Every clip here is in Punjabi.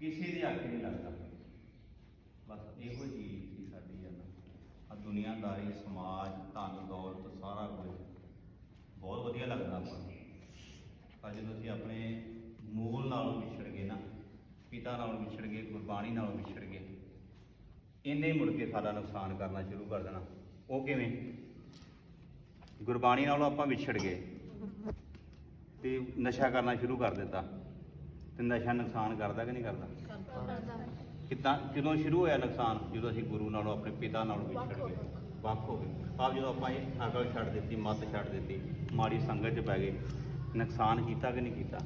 ਕਿਸੇ ਦੇ ਆਖੇ ਨਹੀਂ ਲੱਗਦਾ ਬਸ ਇਹੋ ਚੀਜ਼ ਸੀ ਸਾਡੀ ਆ ਆ ਦੁਨੀਆਦਾਰੀ, ਸਮਾਜ, ਧਨ, ਦੌਲਤ, ਸਾਰਾ ਕੁਝ। ਬਹੁਤ ਵਧੀਆ ਲੱਗਦਾ ਆਪਾਂ ਨੂੰ। ਪਰ ਜਦੋਂ ਅਸੀਂ ਆਪਣੇ ਮੂਲ ਨਾਲੋਂ ਵਿਛੜ ਗਏ ਨਾ, ਪਿਤਾ ਨਾਲੋਂ ਵਿਛੜ ਗਏ, ਗੁਰਬਾਣੀ ਨਾਲੋਂ ਵਿਛੜ ਗਏ ਇੰਨੇ ਮੁੜ ਕੇ ਸਾਡਾ ਨੁਕਸਾਨ ਕਰਨਾ ਸ਼ੁਰੂ ਕਰ ਦੇਣਾ। ਉਹ ਕਿਵੇਂ? ਗੁਰਬਾਣੀ ਨਾਲੋਂ ਆਪਾਂ ਵਿਛੜ ਗਏ ਤੇ ਨਸ਼ਾ ਕਰਨਾ ਸ਼ੁਰੂ ਕਰ ਦਿੱਤਾ। ਤੇ ਨਸ਼ਾ ਨੁਕਸਾਨ ਕਰਦਾ ਕਿ ਨਹੀਂ ਕਰਦਾ? ਕਿੱਦਾਂ ਜਦੋਂ ਸ਼ੁਰੂ ਹੋਇਆ ਨੁਕਸਾਨ? ਜਦੋਂ ਅਸੀਂ ਗੁਰੂ ਨਾਲੋਂ ਆਪਣੇ ਪਿਤਾ ਨਾਲੋਂ ਵਿਛੜ ਗਏ। ਵੱਖ ਹੋ ਗਏ। ਆਪ ਜਦੋਂ ਆਪਾਂ ਇਹ ਅਕਲ ਛੱਡ ਦਿੱਤੀ ਮੱਤ ਛੱਡ ਦਿੱਤੀ ਮਾੜੀ ਸੰਗਤ 'ਚ ਪੈ ਗਏ ਨੁਕਸਾਨ ਕੀਤਾ ਕਿ ਨਹੀਂ ਕੀਤਾ?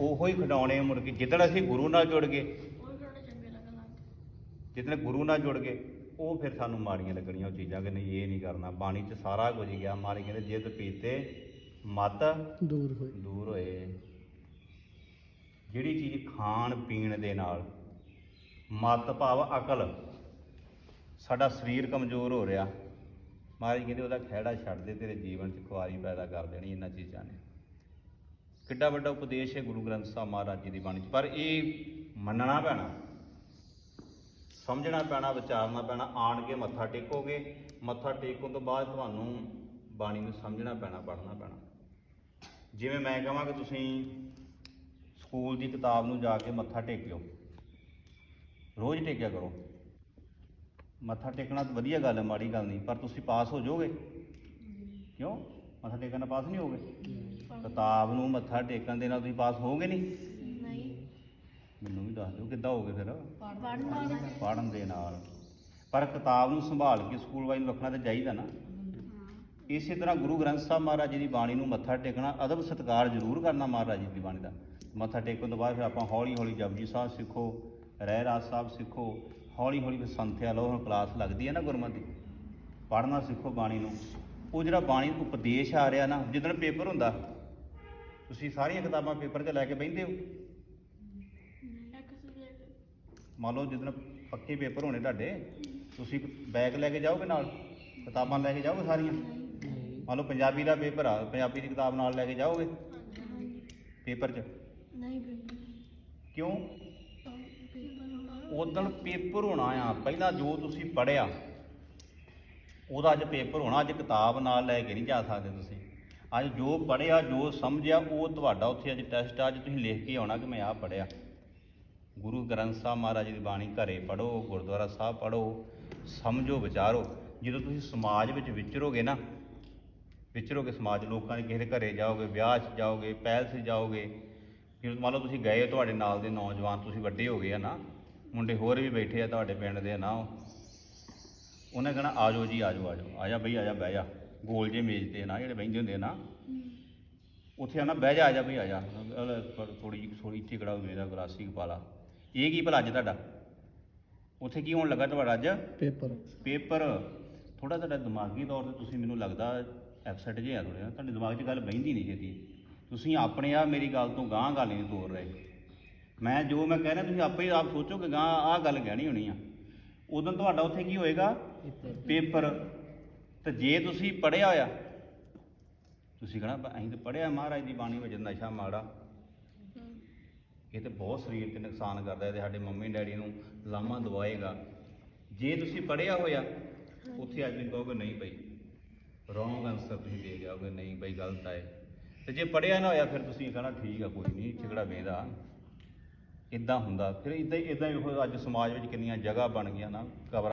ਉਹੋ ਹੀ ਖਡਾਉਣੇ ਮੁੜ ਕੇ ਜਿੱਦਣ ਅਸੀਂ ਗੁਰੂ ਨਾਲ ਜੁੜ ਗਏ ਜਿੱਦਣ ਗੁਰੂ ਨਾਲ ਜੁੜ ਗਏ ਉਹ ਫਿਰ ਸਾਨੂੰ ਮਾੜੀਆਂ ਲੱਗਣੀਆਂ ਉਹ ਚੀਜ਼ਾਂ ਕਿ ਨਹੀਂ ਇਹ ਨਹੀਂ ਕਰਨਾ। ਬਾਣੀ 'ਚ ਸਾਰਾ ਕੁਝ ਗਿਆ ਮਾਰੀ ਕਹਿੰਦੇ ਜਿੱਦ ਪੀਤੇ ਮਤ ਦੂਰ ਹੋਏ। ਦੂਰ ਹੋਏ। ਜਿਹੜੀ ਚੀਜ਼ ਖਾਣ ਪੀਣ ਦੇ ਨਾਲ ਮਤ ਭਾਵ ਅਕਲ ਸਾਡਾ ਸਰੀਰ ਕਮਜ਼ੋਰ ਹੋ ਰਿਹਾ। ਮਹਾਰਾਜ ਕਹਿੰਦੇ ਉਹਦਾ ਖਹਿੜਾ ਛੱਡ ਦੇ, ਤੇਰੇ ਜੀਵਨ 'ਚ ਖੁਆਰੀ ਪੈਦਾ ਕਰ ਦੇਣੀ ਇਹਨਾਂ ਚੀਜ਼ਾਂ ਨੇ। ਕਿੱਡਾ ਵੱਡਾ ਉਪਦੇਸ਼ ਹੈ ਗੁਰੂ ਗ੍ਰੰਥ ਸਾਹਿਬ ਮਹਾਰਾਜ ਜੀ ਦੀ ਬਾਣੀ 'ਚ। ਪਰ ਇਹ ਮੰਨਣਾ ਪੈਣਾ, ਸਮਝਣਾ ਪੈਣਾ, ਵਿਚਾਰਨਾ ਪੈਣਾ, ਆਣ ਕੇ ਮੱਥਾ ਟੇਕੋਗੇ, ਮੱਥਾ ਟੇਕਣ ਤੋਂ ਬਾਅਦ ਤੁਹਾਨੂੰ ਬਾਣੀ ਨੂੰ ਸਮਝਣਾ ਪੈਣਾ, ਪੜ੍ਹਨਾ ਪੈਣਾ। ਜਿਵੇਂ ਮੈਂ ਕਹਾਂ ਕਿ ਤੁਸੀਂ ਸਕੂਲ ਦੀ ਕਿਤਾਬ ਨੂੰ ਜਾ ਕੇ ਮੱਥਾ ਟੇਕਿਓ ਰੋਜ਼ ਟੇਕਿਆ ਕਰੋ। ਮੱਥਾ ਟੇਕਣਾ ਤਾਂ ਵਧੀਆ ਗੱਲ ਹੈ ਮਾੜੀ ਗੱਲ ਨਹੀਂ। ਪਰ ਤੁਸੀਂ ਪਾਸ ਹੋ ਜਾਓਗੇ। ਕਿਉਂ? ਮੱਥਾ ਟੇਕਣ ਨਾਲ ਪਾਸ ਨਹੀਂ ਹੋਗੇ? ਕਿਤਾਬ ਨੂੰ ਮੱਥਾ ਟੇਕਣ ਦੇ ਨਾਲ ਤੁਸੀਂ ਪਾਸ ਹੋਗੇ ਨਹੀਂ? ਮੈਨੂੰ ਵੀ ਦੱਸ ਦਿਓ ਕਿੱਦਾਂ ਹੋਗੇ ਫਿਰ? ਪੜ੍ਹਨ ਦੇ ਨਾਲ। ਪਰ ਕਿਤਾਬ ਨੂੰ ਸੰਭਾਲ ਕੇ ਸਕੂਲ ਵਾਈ ਨੂੰ ਰੱਖਣਾ ਤਾਂ ਚਾਹੀਦਾ ਨਾ। ਇਸੇ ਤਰ੍ਹਾਂ ਗੁਰੂ ਗ੍ਰੰਥ ਸਾਹਿਬ ਮਹਾਰਾਜ ਜੀ ਦੀ ਬਾਣੀ ਨੂੰ ਮੱਥਾ ਟੇਕਣਾ, ਅਦਬ ਸਤਿਕਾਰ ਜ਼ਰੂਰ ਕਰਨਾ ਮਹਾਰਾਜ ਜੀ ਦੀ ਬਾਣੀ ਦਾ। ਮੱਥਾ ਟੇਕਣ ਤੋਂ ਬਾਅਦ ਫਿਰ ਆਪਾਂ ਹੌਲੀ ਹੌਲੀ ਜਪਜੀ ਸਾਹਿਬ ਸਿੱਖੋ ਰਹਿ ਰਾਜ ਸਾਹਿਬ ਸਿੱਖੋ ਹੌਲੀ ਹੌਲੀ ਫਿਰ ਸੰਥਿਆ ਲਓ, ਹੁਣ ਕਲਾਸ ਲੱਗਦੀ ਹੈ ਨਾ ਗੁਰਮਤਿ ਦੀ। ਪੜ੍ਹਨਾ ਸਿੱਖੋ ਬਾਣੀ ਨੂੰ। ਉਹ ਜਿਹੜਾ ਬਾਣੀ ਉਪਦੇਸ਼ ਆ ਰਿਹਾ ਨਾ, ਜਿੱਦਣ ਪੇਪਰ ਹੁੰਦਾ, ਤੁਸੀਂ ਸਾਰੀਆਂ ਕਿਤਾਬਾਂ ਪੇਪਰ 'ਤੇ ਲੈ ਕੇ ਬਹਿੰਦੇ ਹੋ? ਮੰਨ ਲਓ ਜਿੱਦਣ ਪੱਕੇ ਪੇਪਰ ਹੋਣੇ ਤੁਹਾਡੇ, ਤੁਸੀਂ ਬੈਗ ਲੈ ਕੇ ਜਾਓਗੇ ਨਾਲ? ਕਿਤਾਬਾਂ ਲੈ ਕੇ ਜਾਓਗੇ ਸਾਰੀਆਂ? ਮੰਨ ਲਓ ਪੰਜਾਬੀ ਦਾ ਪੇਪਰ ਆ ਪੰਜਾਬੀ ਦੀ ਕਿਤਾਬ ਨਾਲ ਲੈ ਕੇ ਜਾਓਗੇ? ਪੇਪਰ 'ਚ? ਕਿਉਂ? ਉਦੋਂ ਪੇਪਰ ਹੋਣਾ ਆ ਪਹਿਲਾਂ ਜੋ ਤੁਸੀਂ ਪੜਿਆ ਉਹਦਾ ਅੱਜ ਪੇਪਰ ਹੋਣਾ ਅੱਜ ਕਿਤਾਬ ਨਾਲ ਲੈ ਕੇ ਨਹੀਂ ਜਾ ਸਕਦੇ ਤੁਸੀਂ। ਅੱਜ ਜੋ ਪੜਿਆ ਜੋ ਸਮਝਿਆ ਉਹ ਤੁਹਾਡਾ ਉੱਥੇ ਅੱਜ ਟੈਸਟ ਆ ਅੱਜ ਤੁਸੀਂ ਲਿਖ ਕੇ ਆਉਣਾ ਕਿ ਮੈਂ ਆਹ ਪੜਿਆ ਗੁਰੂ ਗ੍ਰੰਥ ਸਾਹਿਬ ਮਹਾਰਾਜ ਜੀ ਦੀ ਬਾਣੀ ਘਰੇ ਪੜੋ ਗੁਰਦੁਆਰਾ ਸਾਹਿਬ ਪੜੋ ਸਮਝੋ ਵਿਚਾਰੋ। ਜਦੋਂ ਤੁਸੀਂ ਸਮਾਜ ਵਿੱਚ ਵਿਚਰੋਗੇ ਨਾ ਵਿਚਰੋਗੇ ਸਮਾਜ ਲੋਕਾਂ ਦੇ ਕਿਸੇ ਦੇ ਘਰੇ ਜਾਓਗੇ ਵਿਆਹ 'ਚ ਜਾਓਗੇ ਪਹਿਲ 'ਚ ਜਾਓਗੇ ਜਦੋਂ ਮੰਨ ਲਓ ਤੁਸੀਂ ਗਏ ਤੁਹਾਡੇ ਨਾਲ ਦੇ ਨੌਜਵਾਨ ਤੁਸੀਂ ਵੱਡੇ ਹੋ ਗਏ ਆ ਨਾ ਮੁੰਡੇ ਹੋਰ ਵੀ ਬੈਠੇ ਆ ਤੁਹਾਡੇ ਪਿੰਡ ਦੇ ਨਾ ਉਹ ਉਹਨੇ ਕਹਣਾ ਆਜੋ ਜੀ ਆਜੋ ਆਜੋ ਆਜਾ ਬਈ ਆਜਾ ਬਹਿ ਜਾ। ਗੋਲ ਜੇ ਮੇਜ਼ ਤੇ ਨਾ ਜਿਹੜੇ ਬਹਿੰਦੇ ਹੁੰਦੇ ਆ ਨਾ ਉੱਥੇ ਆਣਾ ਬਹਿ ਜਾ ਆਜਾ ਬਈ ਆਜਾ ਥੋੜੀ ਜਿਹੀ ਥੋੜੀ ਇੱਥੇ ਕਿਹੜਾ ਮੇਰਾ ਗਲਾਸੀ ਪਾਲਾ ਇਹ ਕੀ ਭਲਾ ਅੱਜ ਤੁਹਾਡਾ? ਉੱਥੇ ਕੀ ਹੋਣ ਲੱਗਾ ਤੁਹਾਡਾ ਅੱਜ? ਪੇਪਰ। ਪੇਪਰ। ਥੋੜਾ ਤੁਹਾਡਾ ਦਿਮਾਗੀ ਤੌਰ ਤੇ ਤੁਸੀਂ ਮੈਨੂੰ ਲੱਗਦਾ ਐਪਸੈਟ ਜਿਹਾ ਥੋੜ੍ਹਾ ਜਿਹਾ ਤੁਹਾਡੇ ਦਿਮਾਗ 'ਚ ਗੱਲ ਬਹਿੰਦੀ ਨਹੀਂ ਛੇਤੀ। ਤੁਸੀਂ ਆਪਣੇ ਆ ਮੇਰੀ ਗੱਲ ਤੋਂ ਗਾਂਹ ਗੱਲ ਨਹੀਂ ਤੋਰ ਰਹੇ। ਮੈਂ ਜੋ ਮੈਂ ਕਹਿ ਰਿਹਾ, ਤੁਸੀਂ ਆਪੇ ਹੀ ਆਪ ਸੋਚੋ ਕਿ ਗਾਂਹ ਆਹ ਗੱਲ ਕਹਿਣੀ ਹੋਣੀ ਆ। ਉਦੋਂ ਤੁਹਾਡਾ ਉੱਥੇ ਕੀ ਹੋਏਗਾ? ਪੇਪਰ। ਤੇ ਜੇ ਤੁਸੀਂ ਪੜਿਆ ਹੋਇਆ, ਤੁਸੀਂ ਕਹਣਾ ਅਸੀਂ ਤਾਂ ਪੜਿਆ ਮਹਾਰਾਜ ਦੀ ਬਾਣੀ ਵਿੱਚ ਨਸ਼ਾ ਮਾੜਾ। ਇਹ ਤੇ ਬਹੁਤ ਸਰੀਰ ਤੇ ਨੁਕਸਾਨ ਕਰਦਾ ਹੈ ਤੇ ਸਾਡੇ ਮੰਮੀ ਡੈਡੀ ਨੂੰ ਲਾਮਾ ਦਵਾਏਗਾ ਜੇ ਤੁਸੀਂ ਪੜਿਆ ਹੋਇਆ, ਉੱਥੇ ਅੱਜ ਵੀ ਕਹੋਗੇ, ਨਹੀਂ ਭਾਈ ਰੋਂਗ ਆਨਸਰ ਤੁਸੀਂ ਦੇ ਜਾਓਗੇ, ਨਹੀਂ ਬਈ ਗਲਤ ਹੈ ਤੇ ਜੇ ਪੜਿਆ ਨਾ ਹੋਇਆ ਫਿਰ ਤੁਸੀਂ ਕਹਣਾ ਠੀਕ ਆ, ਕੋਈ ਨਹੀਂ, ਝਗੜਾ ਵੇਦਾ। ਇਦਾਂ ਹੁੰਦਾ, ਫਿਰ ਇਦਾਂ ਇਦਾਂ ਅੱਜ ਸਮਾਜ ਵਿੱਚ ਕਿੰਨੀਆਂ ਜਗ੍ਹਾ ਬਣ ਗਈਆਂ ਨਾ, ਕਬਰ